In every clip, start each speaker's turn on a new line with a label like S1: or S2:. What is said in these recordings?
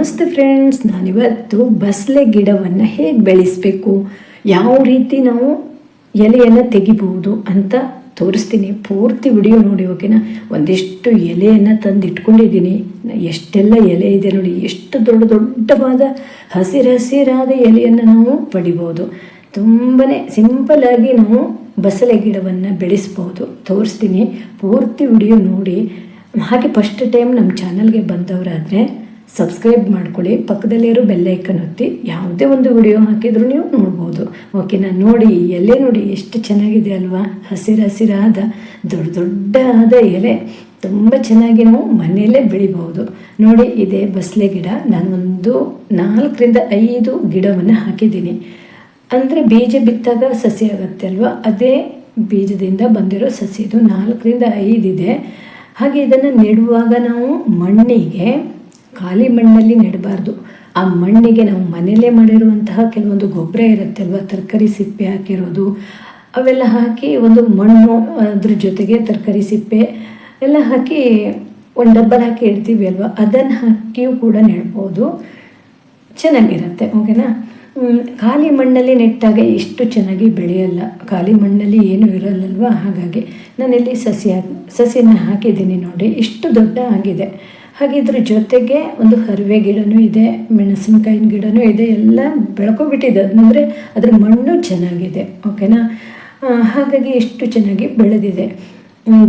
S1: ನಮಸ್ತೆ ಫ್ರೆಂಡ್ಸ್ ನಾನಿವತ್ತು ಬಸಳೆ ಗಿಡವನ್ನು ಹೇಗೆ ಬೆಳೆಸಬೇಕು? ಯಾವ ರೀತಿ ನಾವು ಎಲೆಯನ್ನು ತೆಗಿಬಹುದು ಅಂತ ತೋರಿಸ್ತೀನಿ. ಪೂರ್ತಿ ವಿಡಿಯೋ ನೋಡಿ ಓಕೆನಾ ಒಂದಿಷ್ಟು ಎಲೆಯನ್ನು ತಂದು ಇಟ್ಕೊಂಡಿದ್ದೀನಿ ಎಷ್ಟೆಲ್ಲ ಎಲೆ ಇದೆ ನೋಡಿ, ಎಷ್ಟು ದೊಡ್ಡ ದೊಡ್ಡವಾದ ಹಸಿರು ಹಸಿರಾದ ಎಲೆಯನ್ನು ನಾವು ಪಡಿಬೋದು ತುಂಬಾ ಸಿಂಪಲಾಗಿ ನಾವು ಬಸಳೆ ಗಿಡವನ್ನು ಬೆಳೆಸ್ಬೋದು ತೋರಿಸ್ತೀನಿ. ಪೂರ್ತಿ ವಿಡಿಯೋ ನೋಡಿ. ಹಾಗೆ ಫಸ್ಟ್ ಟೈಮ್ ನಮ್ಮ ಚಾನಲ್ಗೆ ಬಂದವರಾದರೆ ಸಬ್ಸ್ಕ್ರೈಬ್ ಮಾಡ್ಕೊಳ್ಳಿ. ಪಕ್ಕದಲ್ಲಿರೋ ಬೆಲ್ಲೈಕನ್ ಒತ್ತಿ. ಯಾವುದೇ ಒಂದು ವಿಡಿಯೋ ಹಾಕಿದ್ರು ನೀವು ನೋಡ್ಬೋದು. ಓಕೆನಾ ನೋಡಿ ಎಲೆ ನೋಡಿ ಎಷ್ಟು ಚೆನ್ನಾಗಿದೆ ಅಲ್ವಾ? ಹಸಿರು ಹಸಿರಾದ, ದೊಡ್ಡ ದೊಡ್ಡಾದ ಎಲೆ. ತುಂಬ ಚೆನ್ನಾಗಿ ನಾವು ಮನೆಯಲ್ಲೇ ಬೆಳಿಬಹುದು. ನೋಡಿ, ಇದೆ ಬಸಳೆ ಗಿಡ. ನಾನೊಂದು ನಾಲ್ಕರಿಂದ ಐದು ಗಿಡವನ್ನು ಹಾಕಿದ್ದೀನಿ. ಅಂದರೆ ಬೀಜ ಬಿತ್ತಾಗ ಸಸಿ ಆಗುತ್ತೆ ಅಲ್ವಾ? ಅದೇ ಬೀಜದಿಂದ ಬಂದಿರೋ ಸಸಿ. ಇದು ನಾಲ್ಕರಿಂದ ಐದಿದೆ ಹಾಗೆ ಇದನ್ನು ನೆಡುವಾಗ ನಾವು ಮಣ್ಣಿಗೆ ಖಾಲಿ ಮಣ್ಣಲ್ಲಿ ನೆಡಬಾರ್ದು. ಆ ಮಣ್ಣಿಗೆ ನಾವು ಮನೆಯಲ್ಲೇ ಮಾಡಿರುವಂತಹ ಕೆಲವೊಂದು ಗೊಬ್ಬರ ಇರುತ್ತೆ ಅಲ್ವಾ ತರಕಾರಿ ಸಿಪ್ಪೆ ಹಾಕಿರೋದು, ಅವೆಲ್ಲ ಹಾಕಿ ಒಂದು ಮಣ್ಣು ಅದ್ರ ಜೊತೆಗೆ ತರಕಾರಿ ಸಿಪ್ಪೆ ಎಲ್ಲ ಹಾಕಿ ಒಂದು ಡಬ್ಬಲ್ ಹಾಕಿ ಇಡ್ತೀವಿ ಅಲ್ವಾ? ಅದನ್ನು ಹಾಕಿಯೂ ಕೂಡ ನೆಡ್ಬೋದು. ಚೆನ್ನಾಗಿರುತ್ತೆ ಓಕೆನಾ ಖಾಲಿ ಮಣ್ಣಲ್ಲಿ ನೆಟ್ಟಾಗ ಇಷ್ಟು ಚೆನ್ನಾಗಿ ಬೆಳೆಯಲ್ಲ. ಖಾಲಿ ಮಣ್ಣಲ್ಲಿ ಏನೂ ಇರಲ್ಲಲ್ವ? ಹಾಗಾಗಿ ನಾನಿಲ್ಲಿ ಸಸಿ ಸಸಿನ ಹಾಕಿದ್ದೀನಿ ನೋಡಿ. ಇಷ್ಟು ದೊಡ್ಡ ಆಗಿದೆ. ಹಾಗೆ ಇದ್ರ ಜೊತೆಗೆ ಒಂದು ಹರಿವೆ ಗಿಡನೂ ಇದೆ, ಮೆಣಸಿನಕಾಯಿನ ಗಿಡನೂ ಇದೆ, ಎಲ್ಲ ಬೆಳ್ಕೊಬಿಟ್ಟಿದೆ ಅಂದರೆ ಅದ್ರ ಮಣ್ಣು ಚೆನ್ನಾಗಿದೆ ಓಕೆನಾ ಹಾಗಾಗಿ ಎಷ್ಟು ಚೆನ್ನಾಗಿ ಬೆಳೆದಿದೆ.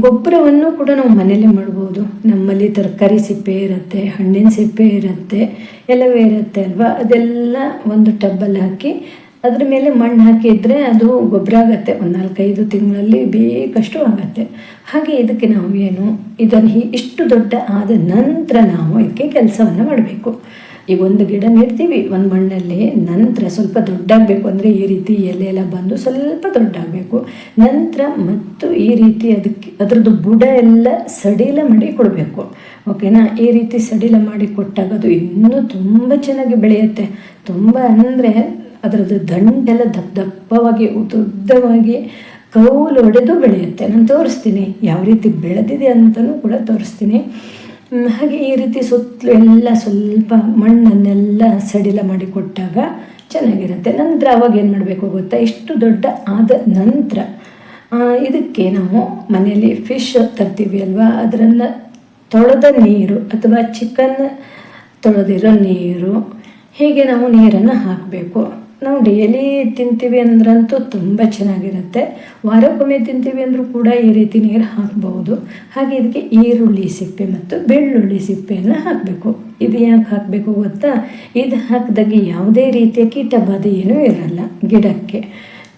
S1: ಗೊಬ್ಬರವನ್ನು ಕೂಡ ನಾವು ಮನೇಲಿ ಮಾಡ್ಬೋದು. ನಮ್ಮಲ್ಲಿ ತರಕಾರಿ ಸಿಪ್ಪೆ ಇರುತ್ತೆ, ಹಣ್ಣಿನ ಸಿಪ್ಪೆ ಇರುತ್ತೆ ಎಲ್ಲವೇ ಇರುತ್ತೆ ಅಲ್ವಾ? ಅದೆಲ್ಲ ಒಂದು ಟಬ್ಬಲ್ಲಿ ಹಾಕಿ ಅದ್ರ ಮೇಲೆ ಮಣ್ಣು ಹಾಕಿದರೆ ಅದು ಗೊಬ್ಬರ ಆಗುತ್ತೆ. ಒಂದು ನಾಲ್ಕೈದು ತಿಂಗಳಲ್ಲಿ ಬೇಕಷ್ಟು ಆಗುತ್ತೆ. ಹಾಗೆ ಇದಕ್ಕೆ ನಾವು ಏನು ಇದನ್ನು ಇಷ್ಟು ದೊಡ್ಡ ಆದ ನಂತರ ನಾವು ಇದಕ್ಕೆ ಕೆಲಸವನ್ನು ಮಾಡಬೇಕು. ಈಗ ಒಂದು ಗಿಡ ನೆಡ್ತೀವಿ, ಒಂದು ಮಣ್ಣಲ್ಲಿ ನಂತರ ಸ್ವಲ್ಪ ದೊಡ್ಡಾಗಬೇಕು. ಅಂದರೆ ಈ ರೀತಿ ಎಲೆ ಎಲ್ಲ ಬಂದು ಸ್ವಲ್ಪ ದೊಡ್ಡಾಗಬೇಕು. ನಂತರ ಮತ್ತು ಈ ರೀತಿ ಅದಕ್ಕೆ, ಅದರದ್ದು ಬುಡ ಎಲ್ಲ ಸಡಿಲ ಮಾಡಿ ಕೊಡಬೇಕು. ಓಕೆನಾ? ಈ ರೀತಿ ಸಡಿಲ ಮಾಡಿ ಕೊಟ್ಟಾಗ ಅದು ಇನ್ನೂ ತುಂಬ ಚೆನ್ನಾಗಿ ಬೆಳೆಯುತ್ತೆ. ತುಂಬ ಅಂದರೆ ಅದರದ್ದು ದಂಡೆಲ್ಲ ದಪ್ಪ ದಪ್ಪವಾಗಿ ಉದ್ದವಾಗಿ ಕೌಲು ಹೊಡೆದು ಬೆಳೆಯುತ್ತೆ. ನಾನು ತೋರಿಸ್ತೀನಿ. ಯಾವ ರೀತಿ ಬೆಳೆದಿದೆ ಅಂತಲೂ ಕೂಡ ತೋರಿಸ್ತೀನಿ. ಹಾಗೆ ಈ ರೀತಿ ಸುತ್ತಲೂ ಎಲ್ಲ ಸ್ವಲ್ಪ ಮಣ್ಣನ್ನೆಲ್ಲ ಸಡಿಲ ಮಾಡಿ ಕೊಟ್ಟಾಗ ಚೆನ್ನಾಗಿರುತ್ತೆ. ನಂತರ ಅವಾಗ ಏನು ಮಾಡಬೇಕು ಗೊತ್ತಾ? ಇಷ್ಟು ದೊಡ್ಡ ಆದ ನಂತರ ಇದಕ್ಕೆ ನಾವು ಮನೆಯಲ್ಲಿ ಫಿಶ್ ತರ್ತೀವಿ ಅಲ್ವಾ? ಅದರನ್ನು ತೊಳೆದ ನೀರು ಅಥವಾ ಚಿಕನ್ ತೊಳೆದಿರೋ ನೀರು, ಹೀಗೆ ನಾವು ನೀರನ್ನು ಹಾಕಬೇಕು. ನಾವು ಡೈಲಿ ತಿಂತೀವಿ ಅಂದ್ರಂತೂ ತುಂಬ ಚೆನ್ನಾಗಿರುತ್ತೆ. ವಾರಕ್ಕೊಮ್ಮೆ ತಿಂತೀವಿ ಅಂದರೂ ಕೂಡ ಈ ರೀತಿ ನೀರು ಹಾಕ್ಬೋದು. ಹಾಗೆ ಇದಕ್ಕೆ ಈರುಳ್ಳಿ ಸಿಪ್ಪೆ ಮತ್ತು ಬೆಳ್ಳುಳ್ಳಿ ಸಿಪ್ಪೆಯನ್ನು ಹಾಕಬೇಕು. ಇದು ಯಾಕೆ ಹಾಕಬೇಕು ಗೊತ್ತಾ? ಇದು ಹಾಕಿದಾಗ ಯಾವುದೇ ರೀತಿಯ ಕೀಟಬಾಧೆ ಏನೂ ಇರಲ್ಲ ಗಿಡಕ್ಕೆ.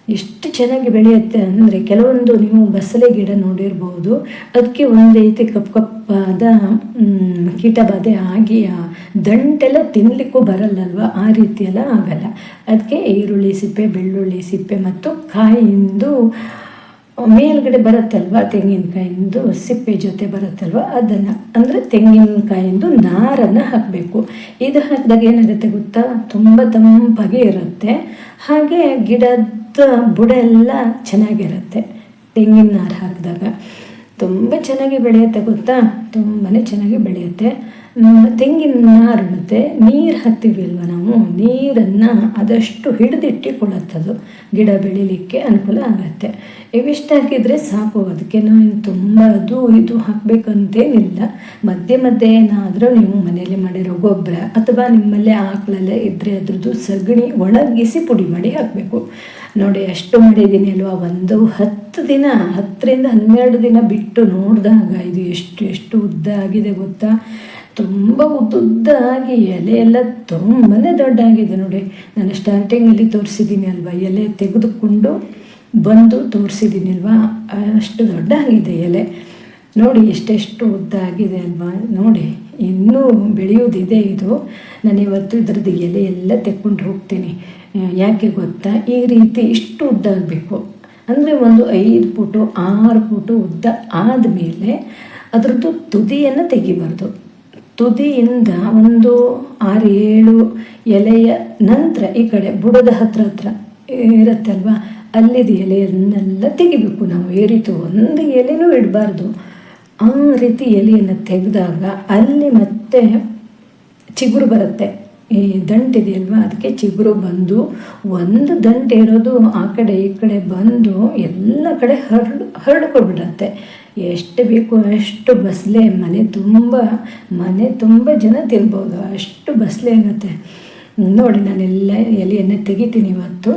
S1: ಎಷ್ಟು ಚೆನ್ನಾಗಿ ಬೆಳೆಯುತ್ತೆ ಅಂದರೆ ಕೆಲವೊಂದು ನೀವು ಬಸಳೆ ಗಿಡ ನೋಡಿರ್ಬೋದು. ಅದಕ್ಕೆ ಒಂದು ರೀತಿ ಕಪ್ಪು ಕಪ್ಪಾದ ಕೀಟಬಾಧೆ ಆಗಿ ಆ ದಂಟೆಲ್ಲ ತಿನ್ನಲಿಕ್ಕೂ ಬರಲ್ಲಲ್ವ? ಆ ರೀತಿಯೆಲ್ಲ ಆಗಲ್ಲ. ಅದಕ್ಕೆ ಈರುಳ್ಳಿ, ಸಿಪ್ಪೆ, ಬೆಳ್ಳುಳ್ಳಿ, ಸಿಪ್ಪೆ ಮತ್ತು ಕಾಯಿಂದು ಮೇಲ್ಗಡೆ ಬರುತ್ತಲ್ವ? ತೆಂಗಿನಕಾಯಿಂದು ಸಿಪ್ಪೆ ಜೊತೆ ಬರುತ್ತಲ್ವ? ಅದನ್ನು, ಅಂದರೆ ತೆಂಗಿನಕಾಯಿಂದು ನಾರನ್ನು ಹಾಕಬೇಕು. ಇದು ಹಾಕಿದಾಗ ಏನಾಗುತ್ತೆ ಗೊತ್ತಾ? ತುಂಬ ತಂಪಾಗಿ ಇರುತ್ತೆ. ಹಾಗೆ ಗಿಡದ ಬುಡ ಎಲ್ಲ ಚೆನ್ನಾಗಿರುತ್ತೆ. ತೆಂಗಿನ ನಾರು ಹಾಕಿದಾಗ. ತುಂಬ ಚೆನ್ನಾಗಿ ಬೆಳೆಯುತ್ತೆ ಗೊತ್ತಾ? ತುಂಬಾ ಚೆನ್ನಾಗಿ ಬೆಳೆಯುತ್ತೆ. ತೆಂಗಿನ ನಾರು ಮತ್ತು ನೀರು ಹತ್ತಿವಿಲ್ವ ನಾವು? ನೀರನ್ನು ಆದಷ್ಟು ಹಿಡಿದಿಟ್ಟಿಕೊಳ್ಳುತ್ತದು ಗಿಡ ಬೆಳಿಲಿಕ್ಕೆ ಅನುಕೂಲ ಆಗುತ್ತೆ. ಇವಿಷ್ಟು ಹಾಕಿದರೆ ಸಾಕು. ಅದಕ್ಕೆ ನಾವು ತುಂಬ ಅದು ಇದು ಹಾಕಬೇಕಂತೇನಿಲ್ಲ. ಮಧ್ಯೆ ಮಧ್ಯೆ ಏನಾದರೂ ನೀವು ಮನೆಯಲ್ಲಿ ಮಾಡಿರೋ ಗೊಬ್ಬರ ಅಥವಾ ನಿಮ್ಮಲ್ಲೇ ಆಕಳಲ್ಲೇ ಇದ್ದರೆ ಅದ್ರದ್ದು ಸಗಣಿ ಒಣಗಿಸಿ ಪುಡಿ ಮಾಡಿ ಹಾಕಬೇಕು. ನೋಡಿ, ಅಷ್ಟು ಮಾಡಿದ್ದೀನಿ ಅಲ್ವಾ? ಒಂದು ಹತ್ತು ದಿನ, ಹತ್ತರಿಂದ ಹನ್ನೆರಡು ದಿನ ಬಿಟ್ಟು ನೋಡಿದಾಗ ಇದು ಎಷ್ಟು ಎಷ್ಟು ಉದ್ದ ಆಗಿದೆ ಗೊತ್ತಾ? ತುಂಬ ಉದ್ದುದ್ದಾಗಿ ಎಲೆ ಎಲ್ಲ ತುಂಬಾ ದೊಡ್ಡಾಗಿದೆ ನೋಡಿ. ನಾನು ಸ್ಟಾರ್ಟಿಂಗಲ್ಲಿ ತೋರಿಸಿದ್ದೀನಿ ಅಲ್ವಾ? ಎಲೆ ತೆಗೆದುಕೊಂಡು ಬಂದು ತೋರಿಸಿದ್ದೀನಿ ಅಲ್ವಾ? ಅಷ್ಟು ದೊಡ್ಡ ಆಗಿದೆ ಎಲೆ. ನೋಡಿ ಎಷ್ಟೆಷ್ಟು ಉದ್ದ ಆಗಿದೆ ಅಲ್ವಾ? ನೋಡಿ, ಇನ್ನೂ ಬೆಳೆಯೋದಿದೆ ಇದು. ನಾನು ಇವತ್ತು ಇದ್ರದ್ದು ಎಲೆ ಎಲ್ಲ ತೆಕ್ಕೊಂಡು ಹೋಗ್ತೀನಿ. ಯಾಕೆ ಗೊತ್ತಾ? ಈ ರೀತಿ ಇಷ್ಟು ಉದ್ದ ಆಗಬೇಕು. ಅಂದರೆ ಒಂದು ಐದು ಫುಟು, ಆರು ಫುಟು ಉದ್ದ ಆದಮೇಲೆ ಅದರದ್ದು ತುದಿಯನ್ನು ತೆಗಿಬಾರ್ದು. ತುದಿಯಿಂದ ಒಂದು ಆರು ಏಳು ಎಲೆಯ ನಂತರ ಈ ಕಡೆ ಬುಡದ ಹತ್ರ ಹತ್ರ ಇರುತ್ತೆ ಅಲ್ವಾ ಅಲ್ಲಿದ ಎಲೆಯನ್ನೆಲ್ಲ ತೆಗಿಬೇಕು. ನಾವು ಈ ರೀತಿ ಒಂದು ಎಲೆನೂ ಇಡಬಾರ್ದು. ಆ ರೀತಿ ಎಲೆಯನ್ನು ತೆಗೆದಾಗ ಅಲ್ಲಿ ಮತ್ತೆ ಚಿಗುರು ಬರುತ್ತೆ. ಈ ದಂಟಿದೆಯಲ್ವಾ? ಅದಕ್ಕೆ ಚಿಗುರು ಬಂದು ಒಂದು ದಂಟು ಇರೋದು ಆ ಕಡೆ ಈ ಕಡೆ ಬಂದು ಎಲ್ಲ ಕಡೆ ಹರಡು ಹರಡ್ಕೊಬಿಡತ್ತೆ ಎಷ್ಟು ಬೇಕು ಅಷ್ಟು ಬಸಲೆ ಮನೆ ತುಂಬ ಮನೆ ತುಂಬ ಜನ ತಿನ್ಬೋದು. ಅಷ್ಟು ಬಸಲೆ ಆಗುತ್ತೆ. ನೋಡಿ ನಾನೆಲ್ಲ ಎಲೆಯನ್ನು ತೆಗಿತೀನಿ ಇವತ್ತು.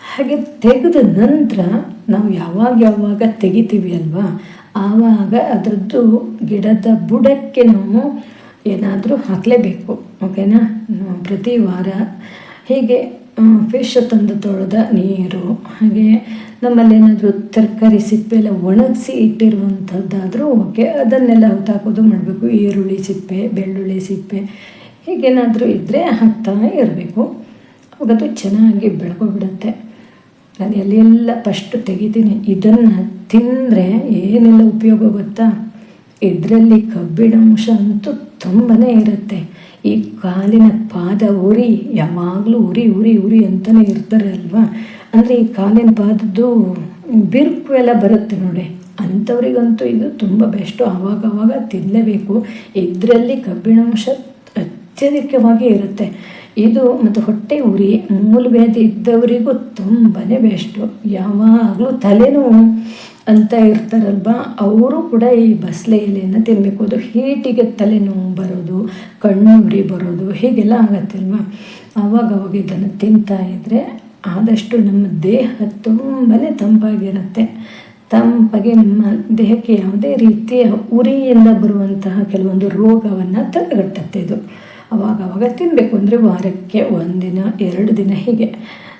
S1: ಹಾಗೆ ತೆಗೆದ ನಂತರ ನಾವು ಯಾವಾಗ ಯಾವಾಗ ತೆಗಿತೀವಿ ಅಲ್ವಾ? ಆವಾಗ ಅದರದ್ದು ಗಿಡದ ಬುಡಕ್ಕೆ ನಾವು ಏನಾದರೂ ಹಾಕಲೇಬೇಕು ಓಕೆನಾ ಪ್ರತಿ ವಾರ. ಹೀಗೆ ಫಿಶ್ ತಂದು ತೊಳೆದ ನೀರು, ಹಾಗೆ ನಮ್ಮಲ್ಲಿ ಏನಾದರೂ ತರಕಾರಿ ಸಿಪ್ಪೆ ಎಲ್ಲ ಒಣಗಿಸಿ ಇಟ್ಟಿರುವಂಥದ್ದಾದರೂ ಓಕೆ ಅದನ್ನೆಲ್ಲ ಹೊತ್ತಾಕೋದು ಮಾಡಬೇಕು. ಈರುಳ್ಳಿ ಸಿಪ್ಪೆ, ಬೆಳ್ಳುಳ್ಳಿ ಸಿಪ್ಪೆ ಹೀಗೇನಾದರೂ ಇದ್ದರೆ ಹಾಕ್ತಾ ಇರಬೇಕು. ಅವಾಗದು ಚೆನ್ನಾಗಿ ಬೆಳ್ಕೊಬಿಡುತ್ತೆ ನಾನು ಎಲ್ಲೆಲ್ಲ ಫಸ್ಟ್ ತೆಗಿತೀನಿ. ಇದನ್ನು ತಿಂದರೆ ಏನೆಲ್ಲ ಉಪಯೋಗ ಗೊತ್ತಾ? ಇದರಲ್ಲಿ ಕಬ್ಬಿಣಾಂಶ ಅಂತೂ ತುಂಬಾ ಇರುತ್ತೆ. ಈ ಕಾಲಿನ ಪಾದ ಉರಿ, ಯಾವಾಗಲೂ ಉರಿ ಉರಿ ಉರಿ ಅಂತಲೇ ಇರ್ತಾರೆ ಅಲ್ವಾ? ಅಂದರೆ ಈ ಕಾಲಿನ ಪಾದದ್ದು ಬಿರುಕು ಎಲ್ಲ ಬರುತ್ತೆ ನೋಡಿ. ಅಂಥವ್ರಿಗಂತೂ ಇದು ತುಂಬ ಬೆಸ್ಟು ಆವಾಗ ಆವಾಗ ತಿನ್ನಲೇಬೇಕು ಇದರಲ್ಲಿ ಕಬ್ಬಿಣಾಂಶ ಅತ್ಯಧಿಕವಾಗಿ ಇರುತ್ತೆ. ಇದು ಮತ್ತು ಹೊಟ್ಟೆ ಉರಿ ಮೂಲವ್ಯಾಧಿ ಇದ್ದವರಿಗೂ ತುಂಬಾ ಬೆಸ್ಟು ಯಾವಾಗಲೂ ತಲೆನೋವು ಅಂತ ಇರ್ತಾರಲ್ವ? ಅವರು ಕೂಡ ಈ ಬಸಳೆ ಎಲೆಯನ್ನು ತಿನ್ನಬೇಕು ಹೀಟಿಗೆ ತಲೆನೋವು ಬರೋದು, ಕಣ್ಣು ಉರಿ ಬರೋದು ಹೀಗೆಲ್ಲ ಆಗತ್ತಲ್ವ? ಅವಾಗ ಆವಾಗ ಅವಾಗ ಇದನ್ನು ತಿಂತಾ ಇದ್ದರೆ ಆದಷ್ಟು ನಮ್ಮ ದೇಹ ತುಂಬಾ ತಂಪಾಗಿರುತ್ತೆ. ತಂಪಾಗಿ ನಮ್ಮ ದೇಹಕ್ಕೆ ಯಾವುದೇ ರೀತಿಯ ಉರಿಯಿಂದ ಬರುವಂತಹ ಕೆಲವೊಂದು ರೋಗವನ್ನು ತಡೆಗಟ್ಟುತ್ತೆ ಇದು. ಅವಾಗ ಅವಾಗ ತಿನ್ನಬೇಕು ಅಂದರೆ ವಾರಕ್ಕೆ ಒಂದಿನ, ಎರಡು ದಿನ ಹೀಗೆ.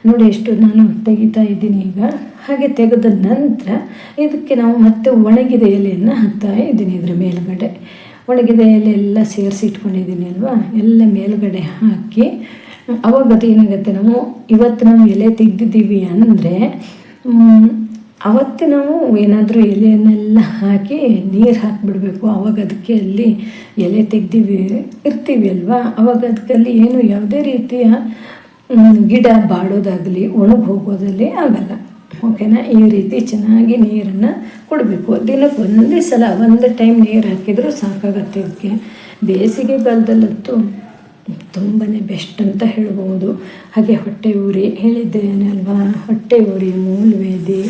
S1: ನೋಡಿ ಎಷ್ಟು ನಾನು ತೆಗಿತಾ ಇದ್ದೀನಿ ಈಗ. ಹಾಗೆ ತೆಗೆದ ನಂತರ ಇದಕ್ಕೆ ನಾವು ಮತ್ತೆ ಒಣಗಿದ ಎಲೆಯನ್ನು ಹಾಕ್ತಾ ಇದ್ದೀನಿ ಇದ್ರ ಮೇಲುಗಡೆ. ಒಣಗಿದ ಎಲೆ ಎಲ್ಲ ಸೇರಿಸಿ ಇಟ್ಕೊಂಡಿದ್ದೀನಿ ಅಲ್ವಾ? ಎಲ್ಲ ಮೇಲುಗಡೆ ಹಾಕಿ. ಅವಾಗ ಏನಾಗುತ್ತೆ ನಾವು, ಇವತ್ತು ನಾವು ಎಲೆ ತೆಗ್ದಿದ್ದೀವಿ ಅಂದರೆ ಅವತ್ತೇ ನಾವು ಏನಾದರೂ ಎಲೆಯನ್ನೆಲ್ಲ ಹಾಕಿ ನೀರು ಹಾಕಿಬಿಡ್ಬೇಕು. ಆವಾಗ ಅದಕ್ಕೆ ಅಲ್ಲಿ ಎಲೆ ತೆಗ್ದೀವಿ. ಇರ್ತೀವಿ ಅಲ್ವಾ? ಅವಾಗ ಅದಕ್ಕಲ್ಲಿ ಏನು ಯಾವುದೇ ರೀತಿಯ ಗಿಡ ಬಾಡೋದಾಗಲಿ, ಒಣಗಿ ಹೋಗೋದಲ್ಲಿ ಆಗಲ್ಲ. ಓಕೆನಾ? ಈ ರೀತಿ ಚೆನ್ನಾಗಿ ನೀರನ್ನು ಕೊಡಬೇಕು. ದಿನಕ್ಕೆ ಒಂದೇ ಸಲ, ಒಂದು ಟೈಮ್ ನೀರು ಹಾಕಿದರೂ ಸಾಕಾಗತ್ತೆ. ಬೇಸಿಗೆ ಬೇಸಿಗೆಗಾಲದಲ್ಲಂತೂ ತುಂಬಾ ಬೆಸ್ಟ್ ಅಂತ ಹೇಳ್ಬೋದು. ಹಾಗೆ ಹೊಟ್ಟೆ ಉರಿ ಹೇಳಿದ್ದೇನೆ ಅಲ್ವಾ? ಹೊಟ್ಟೆ ಉರಿ ಮೂಲವೇದಿ,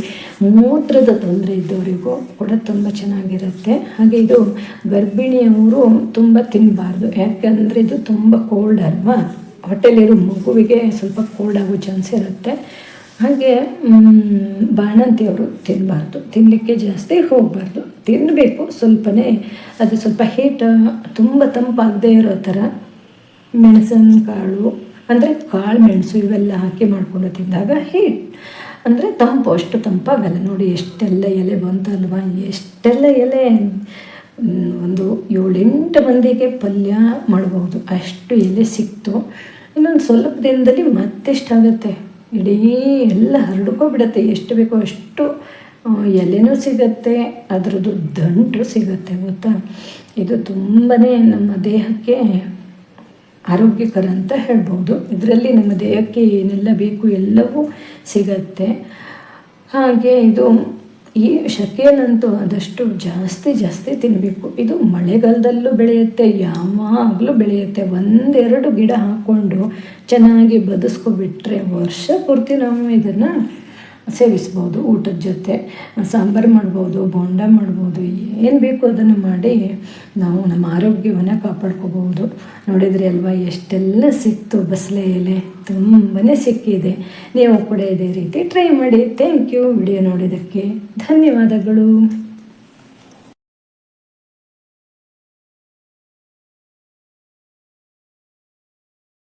S1: ಮೂತ್ರದ ತೊಂದರೆ ಇದ್ದವರಿಗೂ ಕೂಡ ತುಂಬ ಚೆನ್ನಾಗಿರುತ್ತೆ. ಹಾಗೆ ಇದು ಗರ್ಭಿಣಿಯವರು ತುಂಬ ತಿನ್ನಬಾರ್ದು ಯಾಕಂದರೆ ಇದು ತುಂಬ ಕೋಲ್ಡ್ ಅಲ್ವಾ? ಹೊಟ್ಟೆಲಿರೋ ಮಗುವಿಗೆ ಸ್ವಲ್ಪ ಕೋಲ್ಡ್ ಆಗೋ ಚಾನ್ಸ್ ಇರುತ್ತೆ. ಹಾಗೆ ಬಾಣಂತಿಯವರು ತಿನ್ನಬಾರ್ದು ತಿನ್ನಲಿಕ್ಕೆ ಜಾಸ್ತಿ ಹೋಗಬಾರ್ದು. ತಿನ್ನಬೇಕು ಸ್ವಲ್ಪನೇ. ಅದು ಸ್ವಲ್ಪ ಹೀಟ್ ತುಂಬ ತಂಪಾಗದೇ ಇರೋ ಥರ. ಮೆಣಸಿನ ಕಾಳು ಅಂದರೆ ಕಾಳು ಮೆಣಸು ಇವೆಲ್ಲ ಹಾಕಿ ಮಾಡಿಕೊಂಡು ತಿಂದಾಗ ಹೀಟ್. ಅಂದರೆ ತಂಪು ಅಷ್ಟು ತಂಪಾಗಲ್ಲ ನೋಡಿ, ಎಷ್ಟೆಲ್ಲ ಎಲೆ ಬಂತಲ್ವ, ಎಷ್ಟೆಲ್ಲ ಎಲೆ. ಒಂದು ಏಳೆಂಟು ಮಂದಿಗೆ ಪಲ್ಯ ಮಾಡಬಹುದು. ಅಷ್ಟು ಎಲೆ ಸಿಕ್ತು. ಇನ್ನೊಂದು ಸ್ವಲ್ಪ ದಿನದಲ್ಲಿ ಮತ್ತೆಷ್ಟಾಗುತ್ತೆ ಇಡೀ ಎಲ್ಲ ಹರಡ್ಕೊಬಿಡತ್ತೆ ಎಷ್ಟು ಬೇಕೋ ಅಷ್ಟು ಎಲೆನೂ ಸಿಗತ್ತೆ, ಅದರದ್ದು ದಂಟು ಸಿಗತ್ತೆ, ಗೊತ್ತಾ? ಇದು ತುಂಬಾ ನಮ್ಮ ದೇಹಕ್ಕೆ ಆರೋಗ್ಯಕರ ಅಂತ ಹೇಳ್ಬೋದು. ಇದರಲ್ಲಿ ನಮ್ಮ ದೇಹಕ್ಕೆ ಏನೆಲ್ಲ ಬೇಕು ಎಲ್ಲವೂ ಸಿಗತ್ತೆ. ಹಾಗೆ ಇದು ಈ ಶಕೆಯನ್ನಂತೂ ಆದಷ್ಟು ಜಾಸ್ತಿ ಜಾಸ್ತಿ ತಿನ್ನಬೇಕು ಇದು ಮಳೆಗಾಲದಲ್ಲೂ ಬೆಳೆಯುತ್ತೆ, ಯಾವಾಗಲೂ ಬೆಳೆಯುತ್ತೆ. ಒಂದೆರಡು ಗಿಡ ಹಾಕ್ಕೊಂಡು ಚೆನ್ನಾಗಿ ಬದುಸ್ಕೊಬಿಟ್ರೆ ವರ್ಷ ಪೂರ್ತಿ ನಾವು ಇದನ್ನು ಸೇವಿಸ್ಬೋದು, ಊಟದ ಜೊತೆ. ಸಾಂಬಾರು ಮಾಡ್ಬೋದು, ಬೋಂಡ ಮಾಡ್ಬೋದು, ಏನು ಬೇಕು ಅದನ್ನು ಮಾಡಿ ನಾವು ನಮ್ಮ ಆರೋಗ್ಯವನ್ನು ಕಾಪಾಡ್ಕೋಬೋದು ನೋಡಿದ್ರಿ ಅಲ್ವಾ, ಎಷ್ಟೆಲ್ಲ ಸಿಕ್ತು ಬಸಳೆ ಎಲೆ ತುಂಬಾ ಸಿಕ್ಕಿದೆ. ನೀವು ಕೂಡ ಇದೇ ರೀತಿ ಟ್ರೈ ಮಾಡಿ. ಥ್ಯಾಂಕ್ ಯು ವಿಡಿಯೋ ನೋಡಿದ್ದಕ್ಕೆ ಧನ್ಯವಾದಗಳು.